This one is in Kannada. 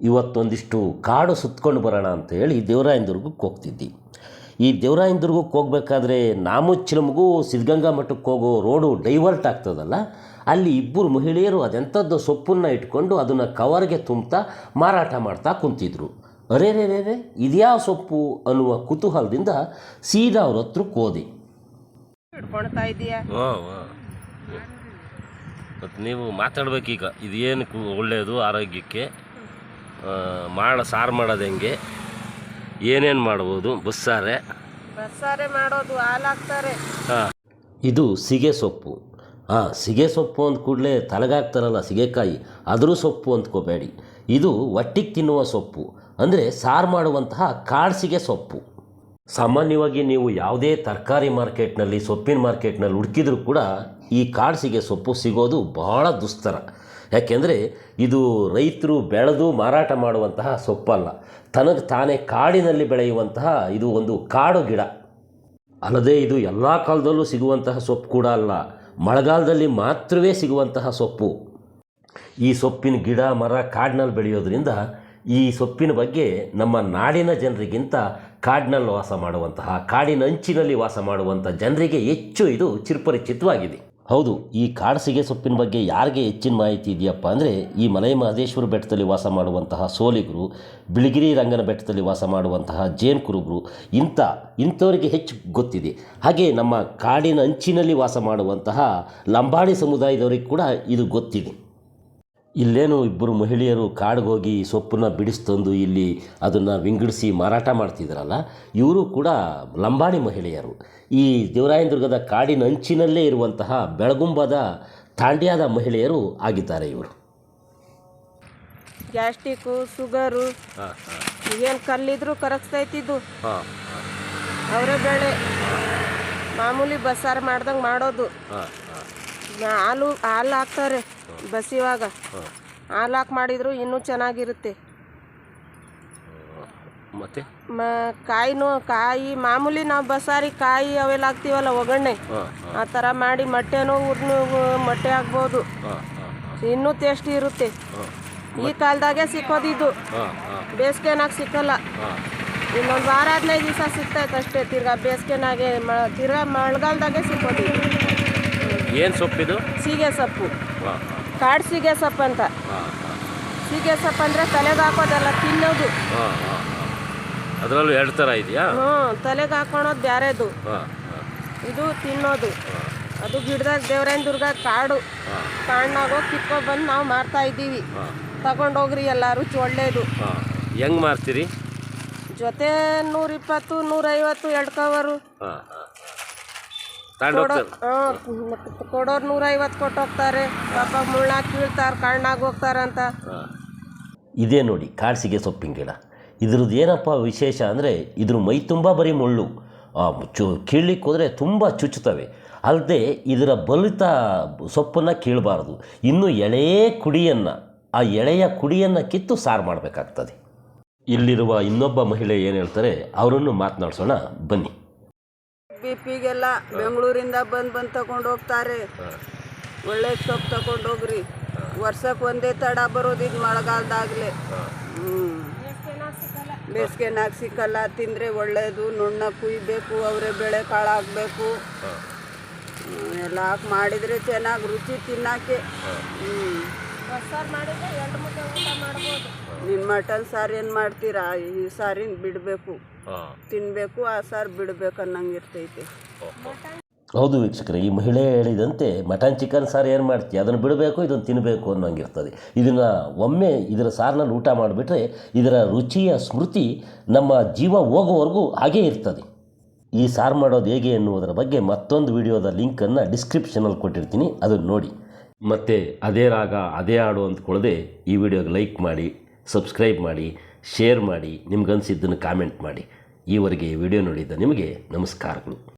ಇವತ್ತೊಂದಿಷ್ಟು ಕಾಡು ಸುತ್ಕೊಂಡು ಬರೋಣ ಅಂತ ಹೇಳಿ ದೇವರಾಯನದುರ್ಗಕ್ಕೆ ಹೋಗ್ತಿದ್ದಿ. ಈ ದೇವರಾಯನದುರ್ಗಕ್ಕೆ ಹೋಗ್ಬೇಕಾದ್ರೆ ನಾಮುಚ್ಚಿಲಮ್ಗೂ ಸಿದ್ಧಗಂಗಾ ಮಠಕ್ಕೆ ಹೋಗೋ ರೋಡು ಡೈವರ್ಟ್ ಆಗ್ತದಲ್ಲ ಅಲ್ಲಿ ಇಬ್ಬರು ಮಹಿಳೆಯರು ಅದೆಂಥದ್ದು ಸೊಪ್ಪನ್ನು ಇಟ್ಕೊಂಡು ಅದನ್ನು ಕವರ್ಗೆ ತುಂಬ್ತಾ ಮಾರಾಟ ಮಾಡ್ತಾ ಕುಂತಿದ್ರು. ಅರೆ ರೇ ರೇ ರೇ ಇದ್ಯಾವ ಸೊಪ್ಪು ಅನ್ನುವ ಕುತೂಹಲದಿಂದ ಸೀದಾ ಅವ್ರ ಹತ್ರ ಹೋದೆ. ಇದೀಯ ನೀವು ಮಾತಾಡ್ಬೇಕೀಗ ಇದು ಏನು ಒಳ್ಳೆಯದು ಆರೋಗ್ಯಕ್ಕೆ? ಮಾಡ ಸಾರು ಮಾಡೋದು ಹೆಂಗೆ? ಏನೇನು ಮಾಡ್ಬೋದು? ಬಸ್ಸಾರೆ ಬಸ್ಸಾರೆ ಮಾಡೋದು ಹಾಲು ಹಾಕ್ತಾರೆ. ಹಾಂ. ಇದು ಸಿಗೆ ಸೊಪ್ಪು. ಹಾಂ ಸಿಗೆ ಸೊಪ್ಪು ಅಂದ ಕೂಡಲೇ ತಲೆಗಾಗ್ತಾರಲ್ಲ ಸಿಗೆಕಾಯಿ. ಅದ್ರ ಸೊಪ್ಪು ಅಂದ್ಕೋಬೇಡಿ ಇದು ಒಟ್ಟಿಗೆ ತಿನ್ನುವ ಸೊಪ್ಪು. ಅಂದರೆ ಸಾರು ಮಾಡುವಂತಹ ಕಾಡ್ಸಿಗೆ ಸೊಪ್ಪು. ಸಾಮಾನ್ಯವಾಗಿ ನೀವು ಯಾವುದೇ ತರಕಾರಿ ಮಾರ್ಕೆಟ್ನಲ್ಲಿ ಸೊಪ್ಪಿನ ಮಾರ್ಕೆಟ್ನಲ್ಲಿ ಹುಡುಕಿದ್ರೂ ಕೂಡ ಈ ಕಾಡ್ಸಿಗೆ ಸೊಪ್ಪು ಸಿಗೋದು ಬಹಳ ದುಸ್ತರ. ಯಾಕೆಂದರೆ ಇದು ರೈತರು ಬೆಳೆದು ಮಾರಾಟ ಮಾಡುವಂತಹ ಸೊಪ್ಪಲ್ಲ. ತನಗೆ ತಾನೇ ಕಾಡಿನಲ್ಲಿ ಬೆಳೆಯುವಂತಹ ಇದು ಒಂದು ಕಾಡು ಗಿಡ. ಅಲ್ಲದೆ ಇದು ಎಲ್ಲ ಕಾಲದಲ್ಲೂ ಸಿಗುವಂತಹ ಸೊಪ್ಪು ಕೂಡ ಅಲ್ಲ. ಮಳೆಗಾಲದಲ್ಲಿ ಮಾತ್ರವೇ ಸಿಗುವಂತಹ ಸೊಪ್ಪು. ಈ ಸೊಪ್ಪಿನ ಗಿಡ, ಮರ ಕಾಡಿನಲ್ಲಿ ಬೆಳೆಯೋದ್ರಿಂದ ಈ ಸೊಪ್ಪಿನ ಬಗ್ಗೆ ನಮ್ಮ ನಾಡಿನ ಜನರಿಗಿಂತ ಕಾಡಿನಲ್ಲಿ ವಾಸ ಮಾಡುವಂತಹ, ಕಾಡಿನ ಅಂಚಿನಲ್ಲಿ ವಾಸ ಮಾಡುವಂಥ ಜನರಿಗೆ ಹೆಚ್ಚು ಇದು ಚಿರಪರಿಚಿತವಾಗಿದೆ. ಹೌದು, ಈ ಕಾಡ್ಸಿಗೆ ಸೊಪ್ಪಿನ ಬಗ್ಗೆ ಯಾರಿಗೆ ಹೆಚ್ಚಿನ ಮಾಹಿತಿ ಇದೆಯಪ್ಪ ಅಂದರೆ, ಈ ಮಲೈ ಮಹದೇಶ್ವರ ಬೆಟ್ಟದಲ್ಲಿ ವಾಸ ಮಾಡುವಂತಹ ಸೋಲಿಗರು, ಬಿಳಿಗಿರಿ ರಂಗನ ಬೆಟ್ಟದಲ್ಲಿ ವಾಸ ಮಾಡುವಂತಹ ಜೇನ್ ಕುರುಬರು, ಇಂಥ, ಇಂಥವರಿಗೆ ಹೆಚ್ಚು ಗೊತ್ತಿದೆ. ಹಾಗೆ ನಮ್ಮ ಕಾಡಿನ ಅಂಚಿನಲ್ಲಿ ವಾಸ ಮಾಡುವಂತಹ ಲಂಬಾಣಿ ಸಮುದಾಯದವರಿಗೆ ಕೂಡ ಇದು ಗೊತ್ತಿದೆ. ಇಲ್ಲೇನು ಇಬ್ಬರು ಮಹಿಳೆಯರು ಕಾಡಿಗೆ ಹೋಗಿ ಸೊಪ್ಪನ್ನ ಬಿಡಿಸ್ತಂದು ಇಲ್ಲಿ ಅದನ್ನು ವಿಂಗಡಿಸಿ ಮಾರಾಟ ಮಾಡ್ತಿದ್ರಲ್ಲ ಇವರು ಕೂಡ ಲಂಬಾಣಿ ಮಹಿಳೆಯರು. ಈ ದೇವರಾಯನದುರ್ಗದ ಕಾಡಿನ ಅಂಚಿನಲ್ಲೇ ಇರುವಂತಹ ಬೆಳಗುಂಬದ ತಾಂಡ್ಯಾದ ಮಹಿಳೆಯರು ಆಗಿದ್ದಾರೆ ಇವರು. ಗ್ಯಾಸ್ಟಿಕ್ಕು ಶುಗರು ಏನು ಕಲ್ಲಿದ್ರು ಕರಗಿಸ್ತೈತಿದ್ದು ಅವರೇ ಬೇಳೆ. ಮಾಮೂಲಿ ಬಸ್ಸಾರು ಮಾಡ್ದಂಗೆ ಮಾಡೋದು. ಹಾಲು ಹಾಲು ಹಾಕ್ತಾರೆ ಬಸಿವಾಗ ಹಾಲು ಹಾಕಿ ಮಾಡಿದ್ರು ಇನ್ನೂ ಚೆನ್ನಾಗಿರುತ್ತೆ. ಮತ್ತೆ? ಮ ಕಾಯಿನೂ ಕಾಯಿ ಮಾಮೂಲಿ ನಾವು ಬಸಾರಿ ಕಾಯಿ ಅವೆಲ್ಲ ಹಾಕ್ತೀವಲ್ಲ ಒಗ್ಗರಣೆ? ಆ ಥರ ಮಾಡಿ ಮೊಟ್ಟೆನೂ ಉದ್ನು ಮೊಟ್ಟೆ ಹಾಕ್ಬೋದು. ಇನ್ನೂ ಟೇಸ್ಟಿ ಇರುತ್ತೆ. ಈ ಕಾಲದಾಗೆ ಸಿಕ್ಕೋದಿದ್ದು. ಬೇಸಿಗೆನಾಗ ಸಿಕ್ಕಲ್ಲ. ಇನ್ನೊಂದು ವಾರ ಹದಿನೈದು ದಿವಸ ಸಿಗ್ತೈತೆ ಅಷ್ಟೇ ತಿರ್ಗಾ ಬೇಸಿಗೆನಾಗೆ ಮ ತಿರ್ಗಾ ಮಳೆಗಾಲದಾಗೆ ಸಿಕ್ಕೋದು ಏನು ಸೊಪ್ಪಿದು ಸೀಗೆ ಸೊಪ್ಪು. ಕಾಡು ಸೀಗೆ ಸೊಪ್ಪು ಅಂತ. ಸೀಗೆ ಸೊಪ್ಪು ಅಂದರೆ ತಲೆಗೆ ಹಾಕೋದಲ್ಲ ತಿನ್ನೋದು. ಅದರಲ್ಲೂ ಎರಡು ಥರ ಇದೆಯಾ? ಹ್ಞೂ ತಲೆಗೆ ಹಾಕೊಳೋದು ಬ್ಯಾರೆದು. ಇದು ತಿನ್ನೋದು. ಅದು ಗಿಡದಾಗ ದೇವರಾಯನ ದುರ್ಗ ಕಾಡು ಕಾಡ್ನಾಗ ಕಿತ್ಕೊ ಕಿತ್ಕೊಂಡು ಬಂದು ನಾವು ಮಾರ್ತಾ ಇದ್ದೀವಿ. ತಗೊಂಡೋಗ್ರಿ ಎಲ್ಲಾರು ಒಳ್ಳೇದು. ಹೆಂಗೆ ಮಾರ್ತೀರಿ? ಜೊತೆ ನೂರಿಪ್ಪತ್ತು ನೂರೈವತ್ತು ಎರಡು ಕವರು ಕೊಡೋರು ನೂರೈವತ್ತು ಕೊಟ್ಟು ಹೋಗ್ತಾರೆ. ಪಾಪ ಮುಳ್ಳಾಗ ಕೀಳ್ತಾರೆ ಹೋಗ್ತಾರೆ ಹೋಗ್ತಾರಂತ ಇದೇ ನೋಡಿ ಕಾಡ್ಸಿಗೆ ಸೊಪ್ಪಿನ ಗಿಡ. ಇದ್ರದ್ದು ಏನಪ್ಪ ವಿಶೇಷ ಅಂದರೆ ಇದ್ರ ಮೈ ತುಂಬ ಬರೀ ಮುಳ್ಳು. ಆ, ಚು ಕೀಳ್ಲಿಕ್ಕೆ ಹೋದರೆ ತುಂಬ ಚುಚ್ಚುತ್ತವೆ. ಅಲ್ಲದೆ ಇದರ ಬಲಿತ ಸೊಪ್ಪನ್ನು ಕೀಳಬಾರ್ದು. ಇನ್ನು ಎಳೆಯ ಕುಡಿಯನ್ನು ಆ ಎಳೆಯ ಕುಡಿಯನ್ನು ಕಿತ್ತು ಸಾರು ಮಾಡಬೇಕಾಗ್ತದೆ. ಇಲ್ಲಿರುವ ಇನ್ನೊಬ್ಬ ಮಹಿಳೆ ಏನು ಹೇಳ್ತಾರೆ ಅವರನ್ನು ಮಾತನಾಡ್ಸೋಣ. ಬನ್ನಿ. ಬಿ ಪಿಗೆಲ್ಲ ಬೆಂಗಳೂರಿಂದ ಬಂದು ಬಂದು ತಗೊಂಡು ಹೋಗ್ತಾರೆ. ಒಳ್ಳೆ ಸೊಪ್ಪು ತಗೊಂಡು ಹೋಗ್ರಿ. ವರ್ಷಕ್ಕೆ ಒಂದೇ ತಡ ಬರೋದು ಇದು ಮಳೆಗಾಲದಾಗಲೇ. ಹ್ಞೂ ಸಿಕ್ಕಲ್ಲ, ತಿಂದರೆ ಒಳ್ಳೇದು ನುಣ್ಣ ಕುಯ್ಬೇಕು, ಅವರೇ ಬೆಳೆ ಕಾಳು ಹಾಕ್ಬೇಕು ಎಲ್ಲ ಹಾಕಿ ಮಾಡಿದರೆ ಚೆನ್ನಾಗಿ ರುಚಿ ತಿನ್ನಕ್ಕೆ. ಹ್ಞೂ ನಿಮ್ಮ ಮಟನ್ ಸಾರು ಏನು ಮಾಡ್ತೀರಾ? ಈ ಸಾರಿನ ಬಿಡಬೇಕು. ತಿನ್ನಬೇಕು ಆ ಸಾರು ಬಿಡ್ಬೇಕು ಅನ್ನಂಗೆ ಇರ್ತೈತೆ ಹೌದು ವೀಕ್ಷಕರೇ ಈ ಮಹಿಳೆ ಹೇಳಿದಂತೆ ಮಟನ್ ಚಿಕನ್ ಸಾರು ಏನು ಮಾಡ್ತೀವಿ ಅದನ್ನು ಬಿಡಬೇಕು ಇದನ್ನು ತಿನ್ನಬೇಕು ಅನ್ನೋಂಗಿರ್ತದೆ. ಇದನ್ನು ಒಮ್ಮೆ ಇದರ ಸಾರಿನಲ್ಲಿ ಊಟ ಮಾಡಿಬಿಟ್ರೆ ಇದರ ರುಚಿಯ ಸ್ಮೃತಿ ನಮ್ಮ ಜೀವ ಹೋಗೋವರೆಗೂ ಹಾಗೇ ಇರ್ತದೆ. ಈ ಸಾರು ಮಾಡೋದು ಹೇಗೆ ಎನ್ನುವುದರ ಬಗ್ಗೆ ಮತ್ತೊಂದು ವಿಡಿಯೋದ ಲಿಂಕನ್ನು ಡಿಸ್ಕ್ರಿಪ್ಷನಲ್ಲಿ ಕೊಟ್ಟಿರ್ತೀನಿ ಅದನ್ನು ನೋಡಿ. ಮತ್ತು ಅದೇ ರಾಗ ಅದೇ ಹಾಡು ಅಂದ್ಕೊಳ್ಳದೆ ಈ ವಿಡಿಯೋಗೆ ಲೈಕ್ ಮಾಡಿ ಸಬ್ಸ್ಕ್ರೈಬ್ ಮಾಡಿ ಶೇರ್ ಮಾಡಿ ನಿಮ್ಗನ್ಸಿದ್ದನ್ನು ಕಾಮೆಂಟ್ ಮಾಡಿ. ಈವರೆಗೆ ವಿಡಿಯೋ ನೋಡಿದ್ದ ನಿಮಗೆ ನಮಸ್ಕಾರಗಳು.